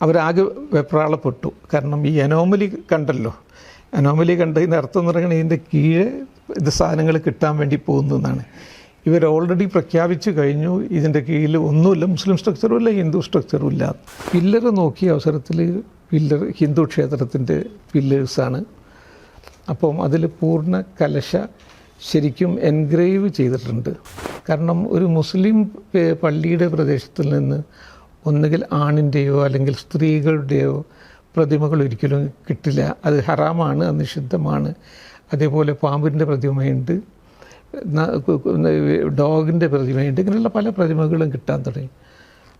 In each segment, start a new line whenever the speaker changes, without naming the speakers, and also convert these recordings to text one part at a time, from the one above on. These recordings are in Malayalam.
അവരാകെ വെപ്രാളപ്പെട്ടു. കാരണം ഈ അനോമലി കണ്ടല്ലോ. അനോമലി കണ്ടതിന്റെ അർത്ഥം എന്ന് പറയുന്നത് ഇതിന്റെ കീഴെ ഇത് സാധനങ്ങൾ കിട്ടാൻ വേണ്ടി പോകുന്നതെന്നാണ് ഇവർ ഓൾറെഡി പ്രഖ്യാപിച്ചു കഴിഞ്ഞു. ഇതിന്റെ കീഴിൽ ഒന്നുമില്ല. മുസ്ലിം സ്ട്രക്ചറും ഇല്ല ഹിന്ദു സ്ട്രക്ചറും ഇല്ല. പില്ലർ നോക്കിയ അവസരത്തിൽ പില്ലർ ഹിന്ദു ക്ഷേത്രത്തിന്റെ പില്ലേഴ്സാണ് അപ്പം അതിൽ പൂർണ കലശ ശരിക്കും എൻഗ്രേവ് ചെയ്തിട്ടുണ്ട്. കാരണം ഒരു മുസ്ലിം പള്ളിയുടെ പ്രദേശത്തിൽ നിന്ന് ഒന്നുകിൽ ആണിന്റെയോ അല്ലെങ്കിൽ സ്ത്രീകളുടെയോ പ്രതിമകൾ ഒരിക്കലും കിട്ടില്ല. അത് ഹറാമാണ് അത് നിഷിദ്ധമാണ്. അതേപോലെ പാമ്പിന്റെ പ്രതിമയുണ്ട് ഡോഗിന്റെ പ്രതിമയുണ്ട് ഇങ്ങനെയുള്ള പല പ്രതിമകളും കിട്ടാൻ തുടങ്ങി.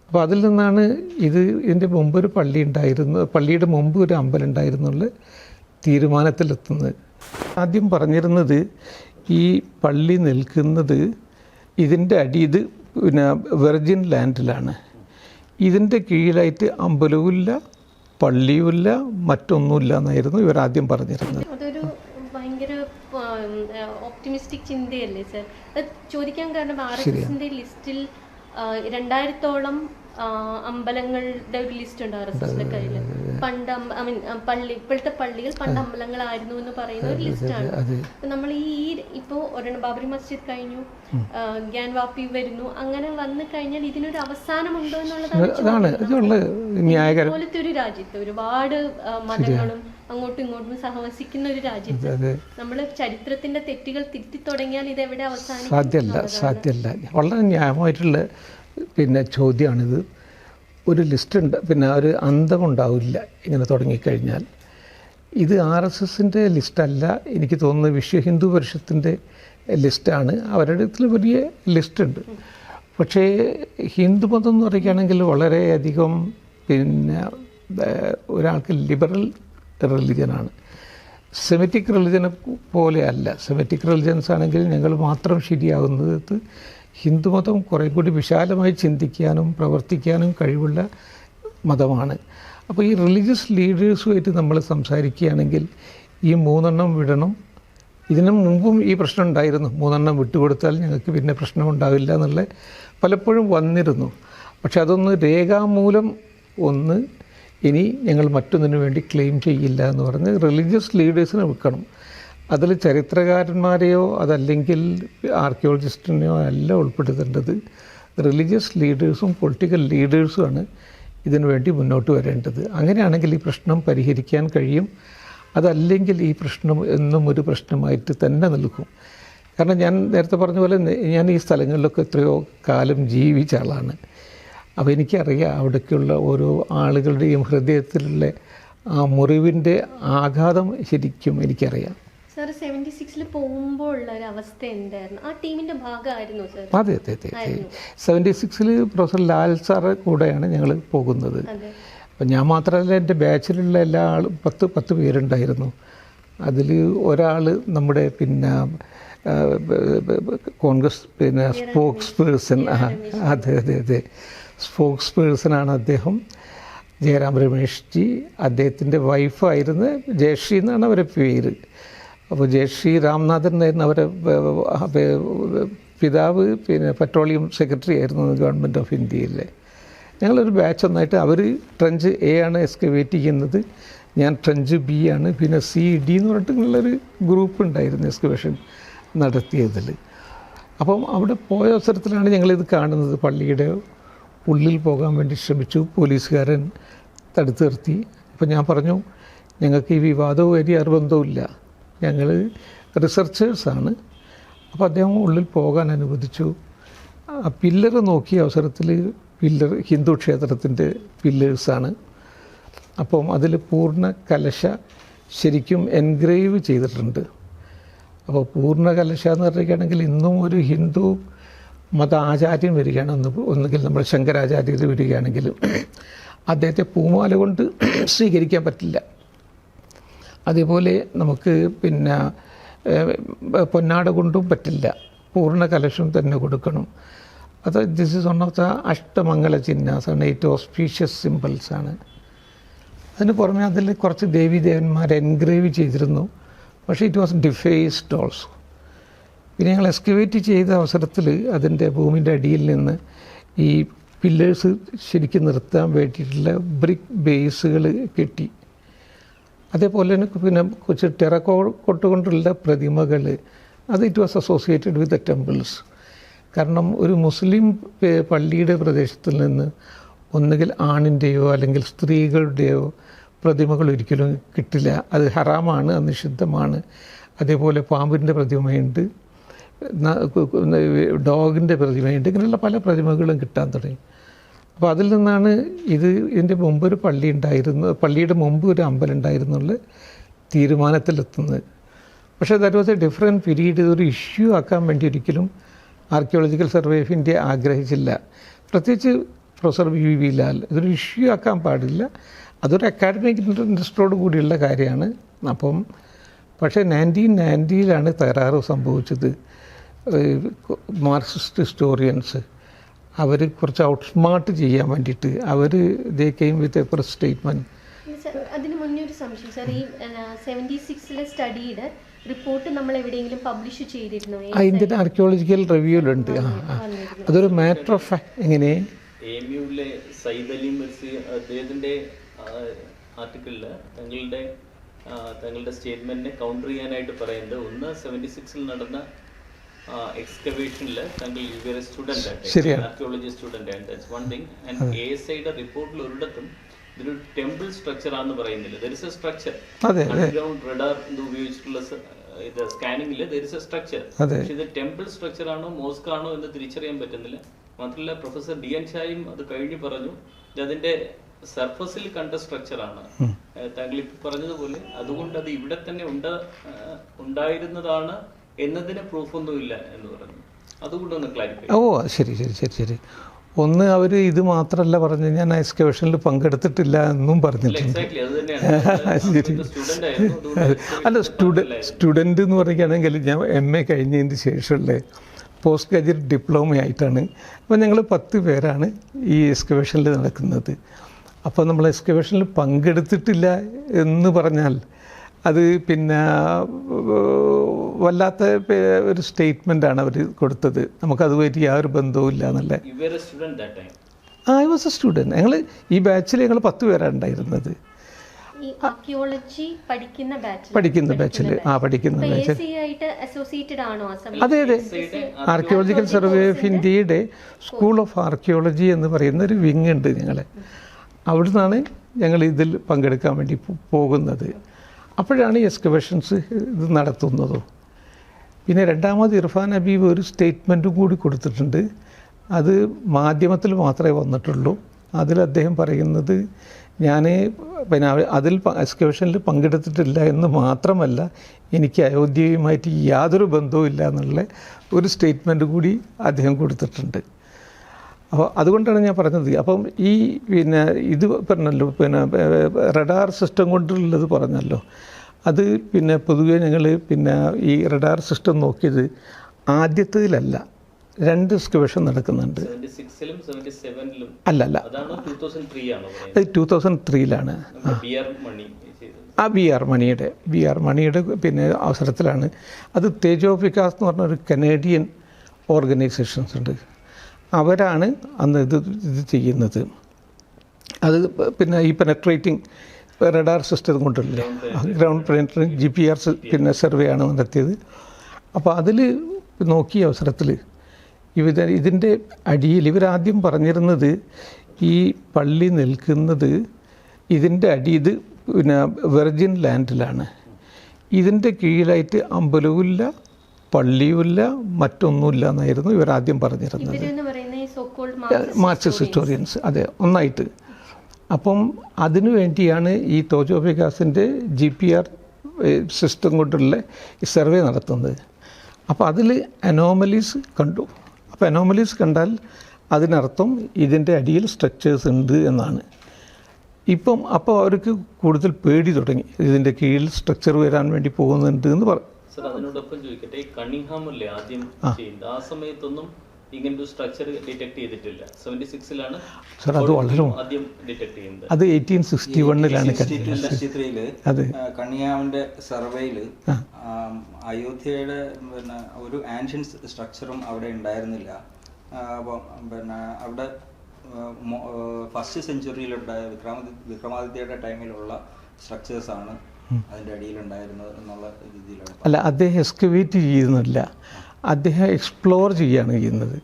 അപ്പോൾ അതിൽ നിന്നാണ് ഇത് ഇതിന്റെ മുമ്പ് ഒരു പള്ളി ഉണ്ടായിരുന്നു പള്ളിയുടെ മുമ്പ് ഒരു അമ്പലം ഉണ്ടായിരുന്നുള്ള തീരുമാനത്തിലെത്തുന്നത്. ആദ്യം പറഞ്ഞിരുന്നത് ഈ പള്ളി നിൽക്കുന്നത് ഇതിന്റെ അടി ഇത് പിന്നെ വെർജിൻ ലാൻഡിലാണ് ഇതിന്റെ കീഴിലായിട്ട് അമ്പലവുമില്ല പള്ളിയുമില്ല മറ്റൊന്നുമില്ല എന്നായിരുന്നു ഇവർ ആദ്യം പറഞ്ഞിരുന്നത്.
അതൊരു ഭയങ്കര ഓപ്റ്റിമിസ്റ്റിക് ചിന്തയല്ലേ സർ? ചോദിക്കാൻ കാരണം ആർ എസ് ലിസ്റ്റിൽ രണ്ടായിരത്തോളം അമ്പലങ്ങളുടെ ഒരു ലിസ്റ്റ് ഉണ്ട് ആർ എസ് എസിന്റെ കയ്യിൽ പണ്ട് ഐ മീൻ പള്ളി ഇപ്പോഴത്തെ പള്ളികൾ പണ്ട് അമ്പലങ്ങളായിരുന്നു എന്ന് പറയുന്ന ഒരു ലിസ്റ്റാണ്
ആണ്.
നമ്മൾ ഈ ഇപ്പോ ഒരെണ്ണം ബാബറി മസ്ജിദ് കഴിഞ്ഞു ഗ്യാൻ വാപ്പി വരുന്നു. അങ്ങനെ വന്നു കഴിഞ്ഞാൽ ഇതിനൊരു അവസാനമുണ്ടോ എന്നുള്ളതാണ്
അതാണ് ഇതുള്ള ന്യായകരം.
പോലത്തെ ഒരു രാജ്യത്ത് ഒരുപാട് മതങ്ങളും അങ്ങോട്ടും ഇങ്ങോട്ടും സഹവസിക്കുന്ന ഒരു രാജ്യത്ത്
നമ്മൾ
നമ്മൾ ചരിത്രത്തിന്റെ തെറ്റുകൾ തിരുത്തി തുടങ്ങിയാൽ ഇത് എവിടെ അവസാനം
സാധ്യമല്ല സാധ്യമല്ല വളരെ ന്യായമായിട്ടുള്ള പിന്നെ ചോദ്യമാണിത്. ഒരു ലിസ്റ്റ് ഉണ്ട് പിന്നെ ഒരു അന്തമുണ്ടാവില്ല ഇങ്ങനെ തുടങ്ങിക്കഴിഞ്ഞാൽ. ഇത് ആർ എസ് എസിന്റെ ലിസ്റ്റല്ല എനിക്ക് തോന്നുന്നത് വിശ്വ ഹിന്ദു പരിഷത്തിന്റെ ലിസ്റ്റാണ് അവരുടെ ഇതിൽ വലിയ ലിസ്റ്റുണ്ട് പക്ഷേ ഹിന്ദുമതം എന്ന് പറയുകയാണെങ്കിൽ വളരെയധികം പിന്നെ ഒരാൾക്ക് ലിബറൽ റിലിജനാണ് സെമിറ്റിക് റിലിജനെ പോലെയല്ല സെമിറ്റിക് റിലിജൻസ് ആണെങ്കിൽ ഞങ്ങൾ മാത്രം ശരിയാകുന്നത് ഹിന്ദുമതം കുറേ കൂടി വിശാലമായി ചിന്തിക്കാനും പ്രവർത്തിക്കാനും കഴിവുള്ള മതമാണ്. അപ്പോൾ ഈ റിലീജിയസ് ലീഡേഴ്സുമായിട്ട് നമ്മൾ സംസാരിക്കുകയാണെങ്കിൽ ഈ മൂന്നെണ്ണം വിടണം. ഇതിനു മുമ്പും ഈ പ്രശ്നം ഉണ്ടായിരുന്നു. മൂന്നെണ്ണം വിട്ടുകൊടുത്താൽ ഞങ്ങൾക്ക് പിന്നെ പ്രശ്നം ഉണ്ടാവില്ല എന്നുള്ള പലപ്പോഴും വന്നിരുന്നു. പക്ഷെ അതൊന്ന് രേഖാമൂലം ഒന്ന് ഇനി ഞങ്ങൾ മറ്റൊന്നിനു വേണ്ടി ക്ലെയിം ചെയ്യില്ല എന്ന് പറഞ്ഞ് റിലീജിയസ് ലീഡേഴ്സിനെ വെക്കണം അതിൽ ചരിത്രകാരന്മാരെയോ അതല്ലെങ്കിൽ ആർക്കിയോളജിസ്റ്റിനെയോ അല്ല ഉൾപ്പെടുത്തേണ്ടത് റിലീജിയസ് ലീഡേഴ്സും പൊളിറ്റിക്കൽ ലീഡേഴ്സുമാണ് ഇതിനു വേണ്ടി മുന്നോട്ട് വരേണ്ടത്. അങ്ങനെയാണെങ്കിൽ ഈ പ്രശ്നം പരിഹരിക്കാൻ കഴിയും. അതല്ലെങ്കിൽ ഈ പ്രശ്നം എന്നും ഒരു പ്രശ്നമായിട്ട് തന്നെ നിൽക്കും. കാരണം ഞാൻ നേരത്തെ പറഞ്ഞ പോലെ ഞാൻ ഈ സ്ഥലങ്ങളിലൊക്കെ എത്രയോ കാലം ജീവിച്ച ആളാണ്. അപ്പോൾ എനിക്കറിയാം അവിടേക്കുള്ള ഓരോ ആളുകളുടെയും ഹൃദയത്തിലുള്ള ആ മുറിവിന്റെ ആഘാതം ശരിക്കും എനിക്കറിയാം.
സാർ സെവന്റി സിക്സിൽ പോകുമ്പോൾ ഉള്ള ഒരു അവസ്ഥ എന്തായിരുന്നു? ആ ടീമിന്റെ ഭാഗമായിരുന്നു സർ
അതെ അതെ അതെ അതെ. സെവന്റി സിക്സിൽ പ്രൊഫസർ ലാൽ സാറ് കൂടെയാണ് ഞങ്ങൾ പോകുന്നത്.
അതെ.
അപ്പം ഞാൻ മാത്രമല്ല എന്റെ ബാച്ചിലുള്ള എല്ലാ ആളും പത്ത് പത്ത് പേരുണ്ടായിരുന്നു. അതിൽ ഒരാൾ നമ്മുടെ പിന്നെ കോൺഗ്രസ് പിന്നെ സ്പോക്സ് പേഴ്സൺ. ആ അതെ അതെ അതെ. സ്പോക്സ് പേഴ്സണാണ് അദ്ദേഹം. ജയറാം രമേഷ് ജി അദ്ദേഹത്തിന്റെ വൈഫായിരുന്നു ജയശ്രീ എന്നാണ് അവരെ പേര്. അപ്പോൾ ജയശ്രീ രാംനാഥൻ എന്നായിരുന്നു അവരെ പിതാവ് പിന്നെ പെട്രോളിയം സെക്രട്ടറി ആയിരുന്നു ഗവൺമെന്റ് ഓഫ് ഇന്ത്യയിലെ. ഞങ്ങളൊരു ബാച്ച് ഒന്നായിട്ട് അവർ ട്രഞ്ച് എ ആണ് എക്സ്കവേറ്റ് ചെയ്യുന്നത്. ഞാൻ ട്രഞ്ച് ബി ആണ്. പിന്നെ സി ഡി എന്ന് പറഞ്ഞിട്ടുള്ളൊരു ഗ്രൂപ്പ് ഉണ്ടായിരുന്നു എക്സ്കവേഷൻ നടത്തിയതിൽ. അപ്പം അവിടെ പോയ അവസരത്തിലാണ് ഞങ്ങളിത് കാണുന്നത് പള്ളിയുടെ ഉള്ളിൽ പോകാൻ വേണ്ടി ശ്രമിച്ചു. പോലീസുകാരൻ തടുത്തു നിർത്തി. അപ്പം ഞാൻ പറഞ്ഞു ഞങ്ങൾക്ക് ഈ വിവാദവും വലിയ നിർബന്ധവുമില്ല ഞങ്ങൾ റിസർച്ചേഴ്സാണ് അപ്പോൾ അദ്ദേഹം ഉള്ളിൽ പോകാൻ അനുവദിച്ചു. ആ പില്ലർ നോക്കിയ അവസരത്തിൽ പില്ലർ ഹിന്ദു ക്ഷേത്രത്തിന്റെ പില്ലേഴ്സാണ് അപ്പം അതിൽ പൂർണ കലശ ശരിക്കും എൻഗ്രേവ് ചെയ്തിട്ടുണ്ട്. അപ്പോൾ പൂർണ കലശ എന്ന് പറയുകയാണെങ്കിൽ ഇന്നും ഒരു ഹിന്ദു മത ആചാര്യൻ വരികയാണ്. ഒന്ന് ഒന്നുകിൽ നമ്മൾ ശങ്കരാചാര്യർ വരികയാണെങ്കിൽ അദ്ദേഹത്തെ പൂമാല കൊണ്ട് സ്വീകരിക്കാൻ പറ്റില്ല. അതേപോലെ നമുക്ക് പിന്നെ പൊന്നാട കൊണ്ടും പറ്റില്ല. പൂർണ കലശം തന്നെ കൊടുക്കണം. അത് this is one of the ashtamangala ചിഹ്നാസ് ആണ് ഏറ്റവും ഓസ്പീഷ്യസ് സിമ്പിൾസ് ആണ്. അതിന് പുറമെ അതിൽ കുറച്ച് ദേവീദേവന്മാരെ എൻഗ്രേവ് ചെയ്തിരുന്നു. പക്ഷേ ഇറ്റ് വാസ് ഡിഫേസ്ഡ് ഓൾസോ പിന്നെ ഞങ്ങൾ എക്സ്കവേറ്റ് ചെയ്ത അവസരത്തിൽ അതിന്റെ ഭൂമിന്റെ അടിയിൽ നിന്ന് ഈ പില്ലേഴ്സ് ശരിക്കും നിർത്താൻ വേണ്ടിയിട്ടുള്ള ബ്രിക്ക് ബേസുകൾ കിട്ടി. അതേപോലെ തന്നെ പിന്നെ കുറച്ച് ടെറക്കോട്ട് കൊണ്ടുള്ള പ്രതിമകൾ. അത് it was associated with the temples. കാരണം ഒരു മുസ്ലിം പള്ളിയുടെ പ്രദേശത്തിൽ നിന്ന് ഒന്നുകിൽ ആണിന്റെയോ അല്ലെങ്കിൽ സ്ത്രീകളുടെയോ പ്രതിമകൾ ഒരിക്കലും കിട്ടില്ല. അത് ഹറാമാണ് അത് നിഷിദ്ധമാണ്. അതേപോലെ പാമ്പിന്റെ പ്രതിമയുണ്ട്. ഡോഗിന്റെ പ്രതിമയുണ്ട്. ഇങ്ങനെയുള്ള പല പ്രതിമകളും കിട്ടാൻ തുടങ്ങി. അപ്പോൾ അതിൽ നിന്നാണ് ഇത് ഇതിന്റെ മുമ്പ് ഒരു പള്ളി ഉണ്ടായിരുന്നു. പള്ളിയുടെ മുമ്പ് ഒരു അമ്പലം ഉണ്ടായിരുന്നുള്ള തീരുമാനത്തിലെത്തുന്നത്. പക്ഷേ that was a different period ഒരു ഇഷ്യൂ ആക്കാൻ വേണ്ടി ഒരിക്കലും ആർക്കിയോളജിക്കൽ സർവേ ഓഫ് ഇന്ത്യ ആഗ്രഹിച്ചില്ല. പ്രത്യേകിച്ച് പ്രൊഫസർ വി. വി. ലാൽ ഇതൊരു ഇഷ്യൂ ആക്കാൻ പാടില്ല. അതൊരു അക്കാഡമിക് ഇൻട്രസ്റ്റോട് കൂടിയുള്ള കാര്യമാണ്. അപ്പം പക്ഷേ നയന്റീൻ നയന്റിയിലാണ് തകരാറ് സംഭവിച്ചത്. മാർക്സിസ്റ്റ് ഹിസ്റ്റോറിയൻസ് അവർ കുറച്ച് ഔട്ട്സ്മാർട്ട് ചെയ്യാൻ വേണ്ടിയിട്ട് അവർ they came with a press
statement അതിന് മുന്നേ ഒരു സംശയം. സാർ ഈ സെവന്റി സിക്സിലെ സ്റ്റഡിയുടെ റിപ്പോർട്ട് നമ്മൾ എവിടെയെങ്കിലും പബ്ലിഷ് ചെയ്തിരുന്നു?
അതിന്റെ ഇന്ത്യൻ ആർക്കിയോളജിക്കൽ റിവ്യൂലുണ്ട് ആ ആ. അതൊരു മാറ്റർ ഓഫ് ഫാക്ട് എങ്ങനെ?
എമിയുലെ സയ്യിദ് അലി മിർസി അദ്ദേഹത്തിന്റെ ആർട്ടിക്കിളിൽ തങ്ങളുടെ തങ്ങളുടെ സ്റ്റേറ്റ്മെന്റിനെ കൗണ്ടർ ചെയ്യാനായിട്ട് പറയുന്നത് ഒന്ന് സെവന്റി സിക്സിൽ നടന്ന എക്സ്കവേഷനിൽ താങ്കൾ യു ആർ സ്റ്റുഡന്റ്
ശരിയാണ്.
Archaeology student and that's one thing and A S ഐയുടെ റിപ്പോർട്ടിൽ ഒരിടത്തും ഇതൊരു ടെമ്പിൾ സ്ട്രക്ചർ ആണെന്ന് പറയുന്നില്ല. There is a structure underground radar ഇത് ഉപയോഗിച്ചിട്ടുള്ള ഇത് സ്കാനിങ്ങിൽ ദർ ഇസ് എ സ്ട്രക്ചർ പക്ഷെ ഇത് ടെമ്പിൾ സ്ട്രക്ചർ ആണോ മോസ്ക് ആണോ എന്ന് തിരിച്ചറിയാൻ പറ്റുന്നില്ല. മാത്രമല്ല പ്രൊഫസർ ഡി എൻ ഷായും അത് കഴിഞ്ഞു പറഞ്ഞു അതിന്റെ സർഫസിൽ കണ്ട സ്ട്രക്ചർ ആണ്. താങ്കൾ ഇപ്പൊ പറഞ്ഞതുപോലെ അതുകൊണ്ട് അത് ഇവിടെ തന്നെ ഉണ്ട ഉണ്ടായിരുന്നതാണ് എന്നതിന് പ്രൂഫൊന്നുമില്ല എന്ന് പറഞ്ഞു. അതുകൊണ്ടൊന്ന് ക്ലാരിഫൈ
ഓ ശരി ശരി ശരി ശരി. ഒന്ന് അവർ ഇത് മാത്രമല്ല പറഞ്ഞു ഞാൻ എക്സ്കവേഷനിൽ പങ്കെടുത്തിട്ടില്ല എന്നും പറഞ്ഞിട്ടുണ്ട്.
ശരി. അല്ല സ്റ്റുഡൻ സ്റ്റുഡന്റ്
സ്റ്റുഡന്റ് എന്ന് പറയുകയാണെങ്കിൽ ഞാൻ എം എ കഴിഞ്ഞതിന് ശേഷമുള്ള പോസ്റ്റ് ഗ്രാജുവേറ്റ് ഡിപ്ലോമ ആയിട്ടാണ്. അപ്പോൾ ഞങ്ങൾ പത്ത് പേരാണ് ഈ എക്സ്കവേഷനിൽ നടക്കുന്നത്. അപ്പോൾ നമ്മൾ എക്സ്കവേഷനിൽ പങ്കെടുത്തിട്ടില്ല എന്ന് പറഞ്ഞാൽ അത് പിന്നെ വല്ലാത്ത ഒരു ആണ് അവർ കൊടുത്തത്. നമുക്കതുമായിട്ട് യാതൊരു ബന്ധവും ഇല്ല എന്നല്ല ഐ വാസ് എ സ്റ്റുഡന്റ് ഞങ്ങൾ ഈ ബാച്ചിൽ ഞങ്ങൾ പത്ത് പേരാണ് ഉണ്ടായിരുന്നത്.
ഈ ആർക്കിയോളജി പഠിക്കുന്ന ബാച്ചിൽ
ആ പഠിക്കുന്ന ബാച്ചിൽ
ആയിട്ട് അസോസിയേറ്റഡ് ആണോ ആ സമയത്ത്?
അതെ അതെ. ആർക്കിയോളജിക്കൽ സർവേ ഓഫ് ഇന്ത്യയുടെ സ്കൂൾ ഓഫ് ആർക്കിയോളജി എന്ന് പറയുന്ന ഒരു വിങ് ഉണ്ട് ഞങ്ങളെ. അവിടുന്നാണ് ഞങ്ങൾ ഇതിൽ പങ്കെടുക്കാൻ വേണ്ടി പോകുന്നത്. അപ്പോഴാണ് ഈ എക്സ്കവേഷൻസ് ഇത് നടത്തുന്നത്. പിന്നെ രണ്ടാമത് ഇർഫാൻ ഹബീബ് ഒരു സ്റ്റേറ്റ്മെന്റും കൂടി കൊടുത്തിട്ടുണ്ട്. അത് മാധ്യമത്തിൽ മാത്രമേ വന്നിട്ടുള്ളൂ. അതിൽ അദ്ദേഹം പറയുന്നത് ഞാൻ പിന്നെ അതിൽ എക്സ്കവേഷനിൽ പങ്കെടുത്തിട്ടില്ല എന്ന് മാത്രമല്ല എനിക്ക് അയോധ്യയുമായിട്ട് യാതൊരു ബന്ധവും ഇല്ല എന്നുള്ള ഒരു സ്റ്റേറ്റ്മെന്റ് കൂടി അദ്ദേഹം കൊടുത്തിട്ടുണ്ട്. അപ്പോൾ അതുകൊണ്ടാണ് ഞാൻ പറഞ്ഞത്. അപ്പം ഈ പിന്നെ ഇത് പറഞ്ഞല്ലോ പിന്നെ റഡാർ സിസ്റ്റം കൊണ്ടുള്ളത് പറഞ്ഞല്ലോ. അത് പിന്നെ പൊതുവെ ഞങ്ങൾ പിന്നെ ഈ റഡാർ സിസ്റ്റം നോക്കിയത് ആദ്യത്തേതിലല്ല രണ്ട് സ്ക്വേഷൻ നടക്കുന്നുണ്ട്. അല്ല അല്ല. അത് ടൂ തൗസൻഡ് ത്രീയിലാണ് ആ. ബി ആർ മണിയുടെ ബി ആർ മണിയുടെ പിന്നെ അവസരത്തിലാണ്. അത് തേജോ വികാസ് എന്ന് പറഞ്ഞൊരു കനേഡിയൻ ഓർഗനൈസേഷൻസ് ഉണ്ട് അവരാണ് അന്ന് ഇത് ഇത് ചെയ്യുന്നത്. അത് പിന്നെ ഈ പെനട്രേറ്റിംഗ് റഡാർ സിസ്റ്റം കൊണ്ടുള്ള ground penetrating G P R പിന്നെ സർവേ ആണ് നടത്തിയത്. അപ്പോൾ അതിൽ നോക്കിയ അവസരത്തിൽ ഇവ ഇതിന്റെ അടിയിൽ ഇവരാദ്യം പറഞ്ഞിരുന്നത് ഈ പള്ളി നിൽക്കുന്നത് ഇതിന്റെ അടി ഇത് പിന്നെ വെർജിൻ ലാൻഡിലാണ് ഇതിന്റെ കീഴിലായിട്ട് അമ്പലവുമില്ല പള്ളിയുമില്ല മറ്റൊന്നുമില്ല എന്നായിരുന്നു ഇവർ ആദ്യം പറഞ്ഞിരുന്നത്. മാർക്സിസ്റ്റ് ഹിസ്റ്റോറിയൻസ് അതെ ഒന്നായിട്ട്. അപ്പം അതിനു വേണ്ടിയാണ് ഈ തോജോ വികാസിന്റെ ജി പി ആർ സിസ്റ്റം കൊണ്ടുള്ള ഈ സർവേ നടത്തുന്നത്. അപ്പോൾ അതിൽ അനോമലീസ് കണ്ടു. അപ്പോൾ അനോമലീസ് കണ്ടാൽ അതിനർത്ഥം ഇതിന്റെ അടിയിൽ സ്ട്രക്ചേഴ്സ് ഉണ്ട് എന്നാണ്. ഇപ്പം അപ്പോൾ അവർക്ക് കൂടുതൽ പേടി തുടങ്ങി. ഇതിന്റെ കീഴിൽ സ്ട്രക്ചർ വരാൻ വേണ്ടി പോകുന്നുണ്ട് എന്ന് പറ
സർ അതിനോടൊപ്പം ചോദിക്കട്ടെ കണിഹാം അല്ലേ ആദ്യം ചെയ്യുന്നത് ആ സമയത്തൊന്നും
സർ അത് വളരെ
ആദ്യം ഡിറ്റക്ട് ചെയ്യുന്നത്.
അത് എയ്റ്റീൻ സിക്സ്റ്റി വണ്ണിലാണ് അതെ.
കണിയാവിന്റെ സർവേയിൽ അയോധ്യയുടെ പിന്നെ ഒരു ആൻഷ്യൻ സ്ട്രക്ചറും അവിടെ ഉണ്ടായിരുന്നില്ല. അപ്പം പിന്നെ അവിടെ ഫസ്റ്റ് സെഞ്ചുറിയിലുണ്ടായ വിക്രമാദിത്യ വിക്രമാദിത്യയുടെ ടൈമിലുള്ള സ്ട്രക്ചേഴ്സ് ആണ് എന്നുള്ള രീതിയിലാണ്
അല്ല അദ്ദേഹം എക്സ്കവേറ്റ് ചെയ്യുന്നില്ല. അദ്ദേഹം എക്സ്പ്ലോർ ചെയ്യുകയാണ് ചെയ്യുന്നത്.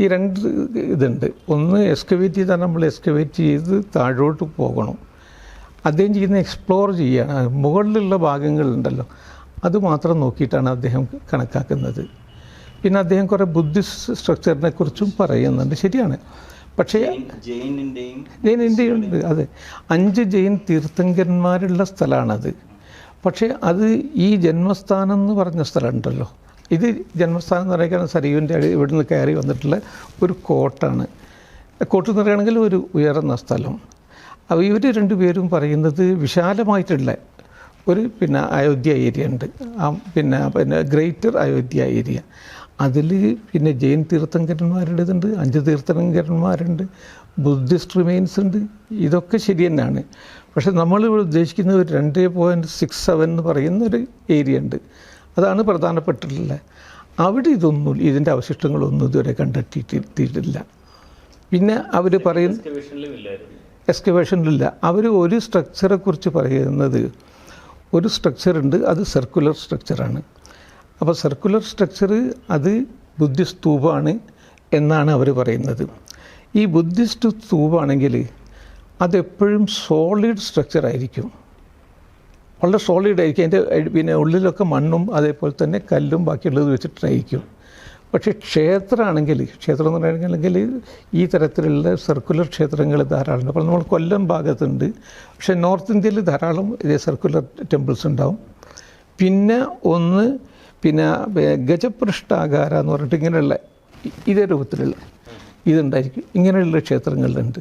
ഈ രണ്ട് ഇതുണ്ട്. ഒന്ന് എക്സ്കവേറ്റ് ചെയ്താൽ നമ്മൾ എക്സ്കവേറ്റ് ചെയ്ത് താഴോട്ട് പോകണം. അദ്ദേഹം ചെയ്യുന്ന എക്സ്പ്ലോർ ചെയ്യുകയാണ് മുകളിലുള്ള ഭാഗങ്ങളുണ്ടല്ലോ. അത് മാത്രം നോക്കിയിട്ടാണ് അദ്ദേഹം കണക്കാക്കുന്നത്. പിന്നെ അദ്ദേഹം കുറേ ബുദ്ധിസ്റ്റ് സ്ട്രക്ചറിനെ കുറിച്ചും പറയുന്നുണ്ട്. ശരിയാണ്. പക്ഷേ ഇന്ത്യയുണ്ട് അതെ. അഞ്ച് ജെയിൻ തീർത്ഥങ്കരന്മാരുള്ള സ്ഥലമാണത്. പക്ഷേ അത് ഈ ജന്മസ്ഥാനം എന്ന് പറഞ്ഞ സ്ഥലമുണ്ടല്ലോ. ഇത് ജന്മസ്ഥാനം എന്ന് പറയുന്നത് സരീവിന്റെ ഇവിടുന്ന് കയറി വന്നിട്ടുള്ള ഒരു കോട്ടാണ്. കോട്ട് എന്ന് പറയുകയാണെങ്കിൽ ഒരു ഉയർന്ന സ്ഥലം. അപ്പോൾ ഇവർ രണ്ടുപേരും പറയുന്നത് വിശാലമായിട്ടുള്ള ഒരു പിന്നെ അയോധ്യ ഏരിയ ഉണ്ട്. ആ പിന്നെ പിന്നെ ഗ്രേറ്റർ അയോധ്യ ഏരിയ. അതിൽ പിന്നെ ജെയിൻ തീർത്ഥങ്കരന്മാരുടേതുണ്ട് അഞ്ച് തീർത്ഥങ്കരന്മാരുണ്ട് ബുദ്ധിസ്റ്റ് റിമെയിൻസ് ഉണ്ട്. ഇതൊക്കെ ശരി തന്നെയാണ്. പക്ഷെ നമ്മൾ ഇവിടെ ഉദ്ദേശിക്കുന്ന ഒരു രണ്ട് പോയിന്റ് സിക്സ് സെവൻ എന്ന് പറയുന്ന ഒരു ഏരിയ ഉണ്ട്. അതാണ് പ്രധാനപ്പെട്ടിട്ടുള്ളത് അവിടെ ഇതൊന്നും ഇതിന്റെ അവശിഷ്ടങ്ങളൊന്നും ഇതുവരെ കണ്ടെത്തിയിട്ടില്ല. പിന്നെ അവർ പറയുന്ന എക്സ്കവേഷനിലില്ല അവർ ഒരു സ്ട്രക്ചറെ കുറിച്ച് പറയുന്നത് ഒരു സ്ട്രക്ചറുണ്ട് അത് സർക്കുലർ സ്ട്രക്ചറാണ് അപ്പോൾ സർക്കുലർ സ്ട്രക്ചർ അത് ബുദ്ധിസ്തൂപമാണ് എന്നാണ് അവർ പറയുന്നത്. ഈ ബുദ്ധിസ്റ്റ് സ്തൂപാണെങ്കിൽ അതെപ്പോഴും സോളിഡ് സ്ട്രക്ചർ ആയിരിക്കും. വളരെ സോളിഡ് ആയിരിക്കും. അതിന്റെ പിന്നെ ഉള്ളിലൊക്കെ മണ്ണും അതേപോലെ തന്നെ കല്ലും ബാക്കിയുള്ളത് വെച്ചിട്ടായിരിക്കും. പക്ഷേ ക്ഷേത്രമാണെങ്കിൽ ക്ഷേത്രം എന്ന് പറയുകയാണെങ്കിൽ ഈ തരത്തിലുള്ള സർക്കുലർ ക്ഷേത്രങ്ങൾ ധാരാളം അപ്പോൾ നമ്മൾ കൊല്ലം ഭാഗത്തുണ്ട്. പക്ഷേ നോർത്ത് ഇന്ത്യയിൽ ധാരാളം ഇതേ സർക്കുലർ ടെമ്പിൾസ് ഉണ്ടാവും. പിന്നെ ഒന്ന് പിന്നെ ഗജപൃഷ്ടാകാര എന്ന് പറഞ്ഞിട്ട് ഇങ്ങനെയുള്ള ഇതേ രൂപത്തിലുള്ള ഇതുണ്ടായിരിക്കും. ഇങ്ങനെയുള്ള ക്ഷേത്രങ്ങളിലുണ്ട്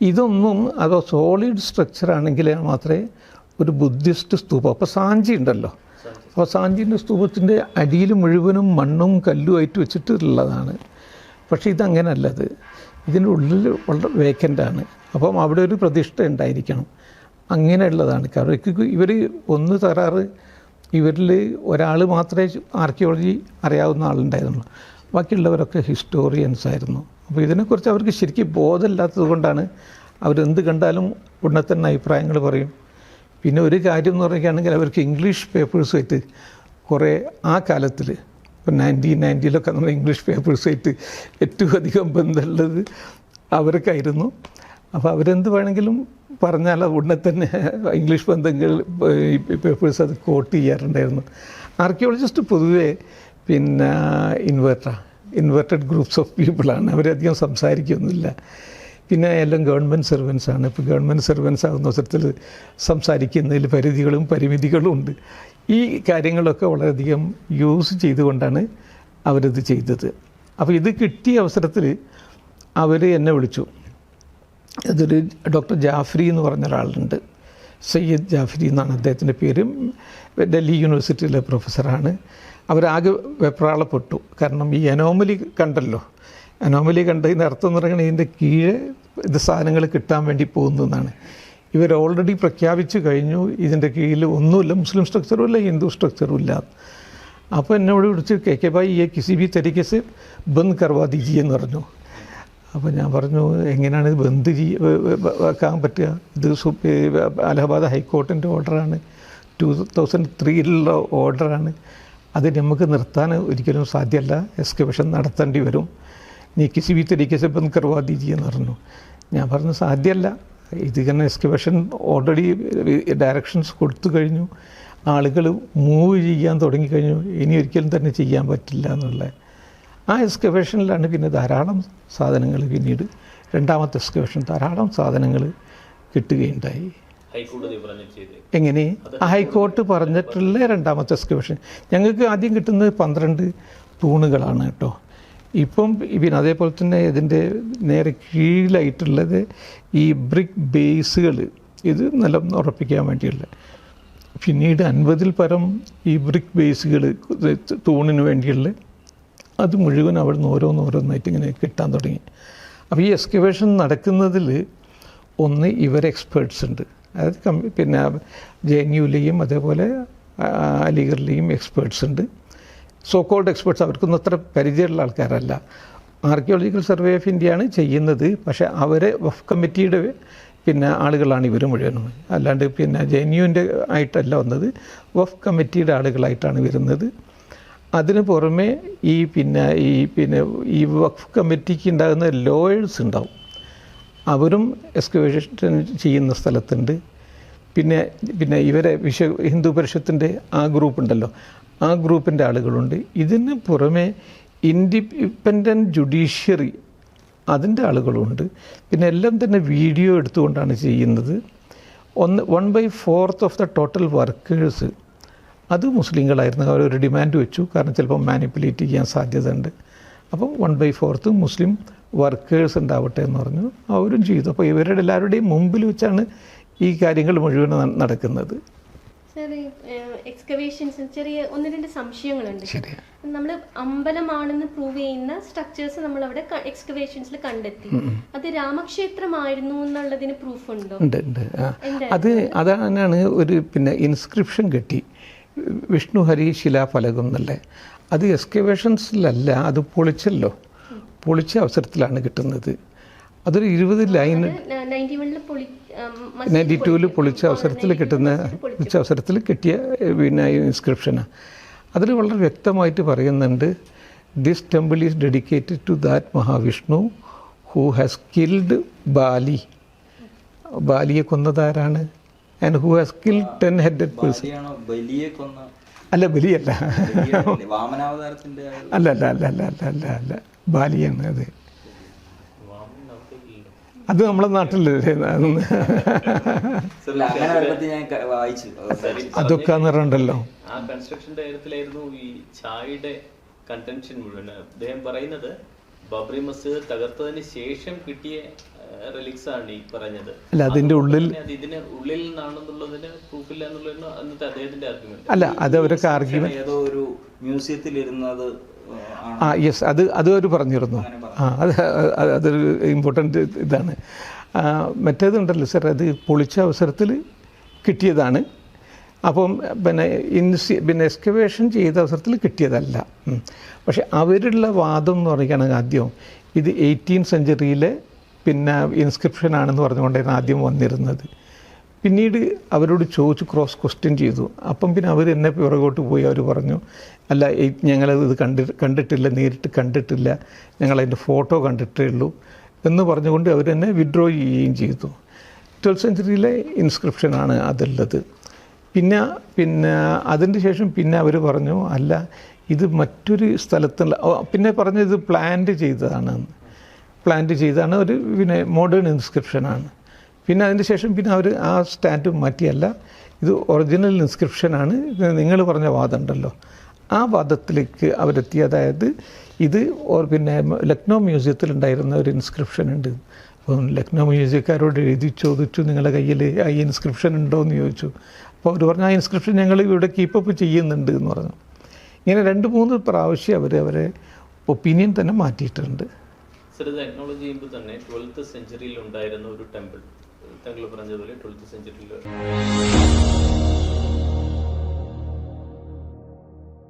ഇതൊന്നും അതോ സോളിഡ് സ്ട്രക്ചർ ആണെങ്കിൽ മാത്രമേ ഒരു ബുദ്ധിസ്റ്റ് സ്തൂപം. അപ്പോൾ സാഞ്ചി ഉണ്ടല്ലോ. അപ്പോൾ സാഞ്ചിന്റെ സ്തൂപത്തിന്റെ അടിയിൽ മുഴുവനും മണ്ണും കല്ലും ആയിട്ട് വെച്ചിട്ടുള്ളതാണ്. പക്ഷേ ഇതങ്ങനല്ലത്. ഇതിന്റെ ഉള്ളിൽ വളരെ വേക്കന്റാണ് അപ്പം അവിടെ ഒരു പ്രതിഷ്ഠ ഉണ്ടായിരിക്കണം. അങ്ങനെയുള്ളതാണ്. കാരണം ഇവർ ഒന്ന് തരാറ് ഇവരിൽ ഒരാൾ മാത്രമേ ആർക്കിയോളജി അറിയാവുന്ന ആളുണ്ടായിരുന്നുള്ളൂ. ബാക്കിയുള്ളവരൊക്കെ ഹിസ്റ്റോറിയൻസ് ആയിരുന്നു. അപ്പോൾ ഇതിനെക്കുറിച്ച് അവർക്ക് ശരിക്കും ബോധമില്ലാത്തത് കൊണ്ടാണ് അവരെന്ത് കണ്ടാലും ഉടനെ തന്നെ അഭിപ്രായങ്ങൾ പറയും. പിന്നെ ഒരു കാര്യം എന്ന് പറയുകയാണെങ്കിൽ അവർക്ക് ഇംഗ്ലീഷ് പേപ്പേഴ്സ് ആയിട്ട് കുറേ ആ കാലത്തിൽ ഇപ്പം നയന്റീൻ നയന്റിയിലൊക്കെ നമ്മൾ ഇംഗ്ലീഷ് പേപ്പേഴ്സ് ആയിട്ട് ഏറ്റവും അധികം ബന്ധമുള്ളത് അവർക്കായിരുന്നു. അപ്പോൾ അവരെന്ത് വേണമെങ്കിലും പറഞ്ഞാൽ ഉടനെ തന്നെ ഇംഗ്ലീഷ് ബന്ധങ്ങൾ പേപ്പേഴ്സ് അത് കോട്ട് ചെയ്യാറുണ്ടായിരുന്നു. ആർക്കിയോളജിസ്റ്റ് പൊതുവേ പിന്നെ ഇൻവേർട്ടർ ഇൻവേർട്ടഡ് ഗ്രൂപ്പ്സ് ഓഫ് പീപ്പിളാണ് അവരധികം സംസാരിക്കൊന്നുമില്ല പിന്നെ എല്ലാം ഗവൺമെന്റ് സർവൻസ് ആണ്. ഇപ്പോൾ ഗവൺമെന്റ് സർവൻസ് ആകുന്ന അവസരത്തിൽ സംസാരിക്കുന്നതിൽ പരിധികളും പരിമിതികളും ഉണ്ട്. ഈ കാര്യങ്ങളൊക്കെ വളരെയധികം യൂസ് ചെയ്തുകൊണ്ടാണ് അവരിത് ചെയ്തത്. അപ്പോൾ ഇത് കിട്ടിയ അവസരത്തിൽ അവർ എന്നെ വിളിച്ചു. അതൊരു ഡോക്ടർ ജാഫ്രി എന്ന് പറഞ്ഞ ഒരാളുണ്ട്. സയ്യദ് ജാഫ്രി എന്നാണ് അദ്ദേഹത്തിന്റെ പേരും. ഡൽഹി യൂണിവേഴ്സിറ്റിയിലെ പ്രൊഫസറാണ്. അവരാകെ വെപ്രാളപ്പെട്ടു. കാരണം ഈ അനോമലി കണ്ടല്ലോ. അനോമലി കണ്ടതിന്റെ അർത്ഥം എന്ന് പറയുന്നത് ഇതിന്റെ കീഴെ ഇത് സാധനങ്ങൾ കിട്ടാൻ വേണ്ടി പോകുന്നു എന്നാണ്. ഇവർ ഓൾറെഡി പ്രഖ്യാപിച്ചു കഴിഞ്ഞു. ഇതിന്റെ കീഴിൽ ഒന്നുമില്ല. മുസ്ലിം സ്ട്രക്ചറും ഇല്ല ഹിന്ദു സ്ട്രക്ചറും ഇല്ല. അപ്പോൾ എന്നോട് വിളിച്ച് കെ കെ ഭായി ഈ കിസി ബി തരീക്കെ സെ ബന്ദ് കർവാ എന്ന് പറഞ്ഞു. അപ്പോൾ ഞാൻ പറഞ്ഞു എങ്ങനെയാണ് ഇത് ബന്ദ് വെ- വെ- വെ- വെക്കാൻ പറ്റുക? ഇത് അലഹബാദ് ഹൈക്കോർട്ടിന്റെ ഓർഡറാണ്. ടു തൗസൻഡ് ത്രീയിലുള്ള ഓർഡറാണ്. അത് നമുക്ക് നിർത്താൻ ഒരിക്കലും സാധ്യമല്ല. എക്സ്കവേഷൻ നടത്തേണ്ടി വരും. നീ കിസി ബി തരീക്കെ സെ ബന്ദ് കർവാ ദീജിയെന്ന് പറഞ്ഞു. ഞാൻ പറഞ്ഞു സാധ്യമല്ല. ഇതിങ്ങനെ എക്സ്കവേഷൻ ഓൾറെഡി ഡയറക്ഷൻസ് കൊടുത്തു കഴിഞ്ഞു. ആളുകൾ മൂവ് ചെയ്യാൻ തുടങ്ങിക്കഴിഞ്ഞു ഇനി ഒരിക്കലും തന്നെ ചെയ്യാൻ പറ്റില്ല എന്നുള്ള ആ എക്സ്കവേഷനിലാണ് പിന്നെ ധാരാളം സാധനങ്ങൾ പിന്നീട് രണ്ടാമത്തെ എക്സ്കവേഷൻ ധാരാളം സാധനങ്ങൾ കിട്ടുകയുണ്ടായി. എങ്ങനെ? ആ ഹൈക്കോർട്ട് പറഞ്ഞിട്ടുള്ള രണ്ടാമത്തെ എക്സ്കവേഷൻ. ഞങ്ങൾക്ക് ആദ്യം കിട്ടുന്നത് പന്ത്രണ്ട് തൂണുകളാണ് കേട്ടോ. ഇപ്പം പിന്നെ അതേപോലെ തന്നെ ഇതിന്റെ നേരെ കീഴിലായിട്ടുള്ളത് ഈ ബ്രിക് ബേസുകൾ. ഇത് നല്ല ഉറപ്പിക്കാൻ വേണ്ടിയുള്ള. പിന്നീട് അൻപതിൽ പരം ഈ ബ്രിക് ബേസുകൾ തൂണിന് വേണ്ടിയുള്ള അത് മുഴുവൻ അവിടുന്ന് ഓരോന്നോരോന്നായിട്ട് ഇങ്ങനെ കിട്ടാൻ തുടങ്ങി. അപ്പോൾ ഈ എക്സ്കവേഷൻ നടക്കുന്നതിൽ ഒന്ന് ഇവർ എക്സ്പേർട്സ് ഉണ്ട്. അതായത് കം പിന്നെ ജെ എൻ യുവിലെയും അതേപോലെ അലിഗറിലെയും എക്സ്പേർട്സ് ഉണ്ട്. സോ കോൾഡ് എക്സ്പേർട്സ് അവർക്കൊന്നും അത്ര പരിചയമുള്ള ആൾക്കാരല്ല. ആർക്കിയോളജിക്കൽ സർവേ ഓഫ് ഇന്ത്യയാണ് ചെയ്യുന്നത്. പക്ഷേ അവരെ വഫ് കമ്മിറ്റിയുടെ പിന്നെ ആളുകളാണ് ഇവർ മുഴുവനും. അല്ലാണ്ട് പിന്നെ ജെ എൻ യുവിന്റെ ആയിട്ടല്ല വന്നത്. വഫ് കമ്മിറ്റിയുടെ ആളുകളായിട്ടാണ് വരുന്നത്. അതിന് പുറമെ ഈ പിന്നെ ഈ പിന്നെ ഈ വഖഫ് കമ്മിറ്റിക്ക് ഉണ്ടാകുന്ന ലോയേഴ്സ് ഉണ്ടാവും. അവരും എക്സ്കവേഷൻ ചെയ്യുന്ന സ്ഥലത്തുണ്ട്. പിന്നെ പിന്നെ ഇവരെ വിശ്വ ഹിന്ദു പരിഷത്തിന്റെ ആ ഗ്രൂപ്പ് ഉണ്ടല്ലോ. ആ ഗ്രൂപ്പിന്റെ ആളുകളുണ്ട്. ഇതിന് പുറമെ ഇൻഡിപെൻഡന്റ് ജുഡീഷ്യറി അതിന്റെ ആളുകളുണ്ട്. പിന്നെ എല്ലാം തന്നെ വീഡിയോ എടുത്തുകൊണ്ടാണ് ചെയ്യുന്നത്. ഒന്ന് one by fourth of the total workers അത് മുസ്ലിങ്ങളായിരുന്നു. അവർ ഒരു ഡിമാൻഡ് വെച്ചു. കാരണം ചിലപ്പോൾ മാനിപ്പുലേറ്റ് ചെയ്യാൻ സാധ്യതയുണ്ട്. അപ്പം one by fourth Muslim workers ഉണ്ടാവട്ടെ എന്ന് പറഞ്ഞു. അവരും ചെയ്തു. അപ്പോൾ ഇവരുടെ എല്ലാവരുടെയും മുമ്പിൽ വെച്ചാണ് ഈ കാര്യങ്ങൾ മുഴുവൻ നടക്കുന്നത്.
എക്സ്കവേഷൻസ് ചെറിയ ഒന്ന് രണ്ട് സംശയങ്ങളുണ്ട്. നമ്മൾ അമ്പലമാണെന്ന് പ്രൂവ് ചെയ്യുന്ന സ്ട്രക്ചേഴ്സ് നമ്മൾ അവിടെ എക്സ്കവേഷൻസിൽ കണ്ടെത്തി. അത് രാമക്ഷേത്രമായിരുന്നു എന്നുള്ളതിന് പ്രൂഫ് ഉണ്ടോ?
ഉണ്ട് ഉണ്ട്. അത് അതാണ് ഒരു പിന്നെ ഇൻസ്ക്രിപ്ഷൻ കിട്ടി. വിഷ്ണു ഹരി ശിലാഫലകം എന്നല്ലേ? അത് എക്സ്കവേഷൻസിലല്ല അത് പൊളിച്ചല്ലോ. പൊളിച്ച അവസരത്തിലാണ് കിട്ടുന്നത്. അതൊരു ഇരുപത് ലൈൻ നയന്റി ടൂവിൽ
പൊളിച്ച
അവസരത്തിൽ കിട്ടുന്ന
പൊളിച്ച
അവസരത്തിൽ കിട്ടിയ പിന്നെ ഇൻസ്ക്രിപ്ഷനാണ് അതിൽ വളരെ വ്യക്തമായിട്ട് പറയുന്നുണ്ട് this temple is dedicated to that Mahavishnu who has killed Bali ബാലിയെ കൊന്നതാരാണ്? And who has kill ten headed person അല്ല ബലിയല്ല. അല്ല അല്ല അല്ല അല്ല അല്ല അല്ല അല്ല. ബാലിയാണ് അത്. അത് നമ്മുടെ നാട്ടിലല്ലേ? അതൊക്കെ നിറണ്ടല്ലോ പറഞ്ഞിട്ടുണ്ടല്ലോ
ആ കൺസ്ട്രക്ഷന്റെ കാര്യത്തിലായിരുന്നു ഈ ചായയുടെ കണ്ടൻഷൻ മുഴുവൻ. അദ്ദേഹം പറയുന്നത് ബബ്രി മസ്ജിദ് തകർത്തതിന് ശേഷം കിട്ടിയ റിലിക്സ് ആണ് ഈ പറഞ്ഞത്.
അല്ല അതിന്റെ ഉള്ളിൽ
ഇതിന് ഉള്ളിൽ നിന്നാണെന്നുള്ളതിന് പ്രൂഫില്ല എന്നുള്ളതിന് അന്നത്തെ അദ്ദേഹത്തിന്റെ ആർഗ്യുമെന്റ്
അല്ല അത് അവരൊക്കെ ആർഗ്യുമെന്റ്
ഏതോ ഒരു മ്യൂസിയത്തിൽ ഇരുന്നത്
ആ യെസ് അത് അത് അവർ പറഞ്ഞിരുന്നു. ആ അത് അത് അതൊരു ഇമ്പോർട്ടന്റ് ഇതാണ്. മറ്റേതുണ്ടല്ലോ സാർ അത് പൊളിച്ച അവസരത്തിൽ കിട്ടിയതാണ്. അപ്പം പിന്നെ ഇൻസി പിന്നെ എക്സ്കവേഷൻ ചെയ്ത അവസരത്തിൽ കിട്ടിയതല്ല. പക്ഷെ അവരുള്ള വാദം എന്ന് പറയുകയാണെങ്കിൽ ആദ്യം ഇത് എയ്റ്റീൻ സെഞ്ചുറിയിലെ പിന്നെ ഇൻസ്ക്രിപ്ഷൻ ആണെന്ന് പറഞ്ഞുകൊണ്ടായിരുന്നു ആദ്യം വന്നിരുന്നത്. പിന്നീട് അവരോട് ചോദിച്ച് ക്രോസ് ക്വസ്റ്റ്യൻ ചെയ്തു. അപ്പം പിന്നെ അവർ എന്നെ പിറകോട്ട് പോയി. അവർ പറഞ്ഞു അല്ല ഞങ്ങളത് കണ്ടി കണ്ടിട്ടില്ല നേരിട്ട് കണ്ടിട്ടില്ല. ഞങ്ങളതിന്റെ ഫോട്ടോ കണ്ടിട്ടേ ഉള്ളൂ. എന്ന് പറഞ്ഞുകൊണ്ട് അവർ എന്നെ വിഡ്രോ ചെയ്യുകയും ചെയ്തു. ട്വൽത്ത് സെഞ്ചുറിയിലെ ഇൻസ്ക്രിപ്ഷനാണ് അതുള്ളത്. പിന്നെ പിന്നെ അതിന് ശേഷം പിന്നെ അവർ പറഞ്ഞു അല്ല ഇത് മറ്റൊരു സ്ഥലത്തുള്ള പിന്നെ പറഞ്ഞത് ഇത് പ്ലാന്റ് ചെയ്തതാണ്. പ്ലാന്റ് ചെയ്താണ് ഒരു പിന്നെ മോഡേൺ ഇൻസ്ക്രിപ്ഷനാണ് പിന്നെ അതിന് ശേഷം പിന്നെ അവർ ആ സ്റ്റാൻഡ് മാറ്റിയല്ല ഇത് ഒറിജിനൽ ഇൻസ്ക്രിപ്ഷനാണ് നിങ്ങൾ പറഞ്ഞ വാദം ഉണ്ടല്ലോ. ആ വാദത്തിലേക്ക് അവരെത്തി അതായത് ഇത് ഓർ പിന്നെ ലക്നൗ മ്യൂസിയത്തിൽ ഉണ്ടായിരുന്ന ഒരു ഇൻസ്ക്രിപ്ഷൻ ഉണ്ട്. അപ്പം ലക്നൗ മ്യൂസിയക്കാരോട് എഴുതി ചോദിച്ചു നിങ്ങളുടെ കയ്യിൽ ഈ ഇൻസ്ക്രിപ്ഷൻ ഉണ്ടോ എന്ന് ചോദിച്ചു. അപ്പോൾ അവർ പറഞ്ഞു ആ ഇൻസ്ക്രിപ്ഷൻ ഞങ്ങൾ ഇവിടെ കീപ്പപ്പ് ചെയ്യുന്നുണ്ട് എന്ന് പറഞ്ഞു. ഇങ്ങനെ രണ്ട് മൂന്ന് പ്രാവശ്യം അവർ അവരെ ഒപ്പീനിയൻ തന്നെ മാറ്റിയിട്ടുണ്ട്.
സർ ഇത് അക്നോളജ് ചെയ്യുമ്പോൾ തന്നെ ട്വൽത്ത് സെഞ്ചുറിയിൽ ഉണ്ടായിരുന്ന ഒരു ടെമ്പിൾ താങ്കൾ പറഞ്ഞതുപോലെ ട്വൽത്ത് സെഞ്ചുറിയിൽ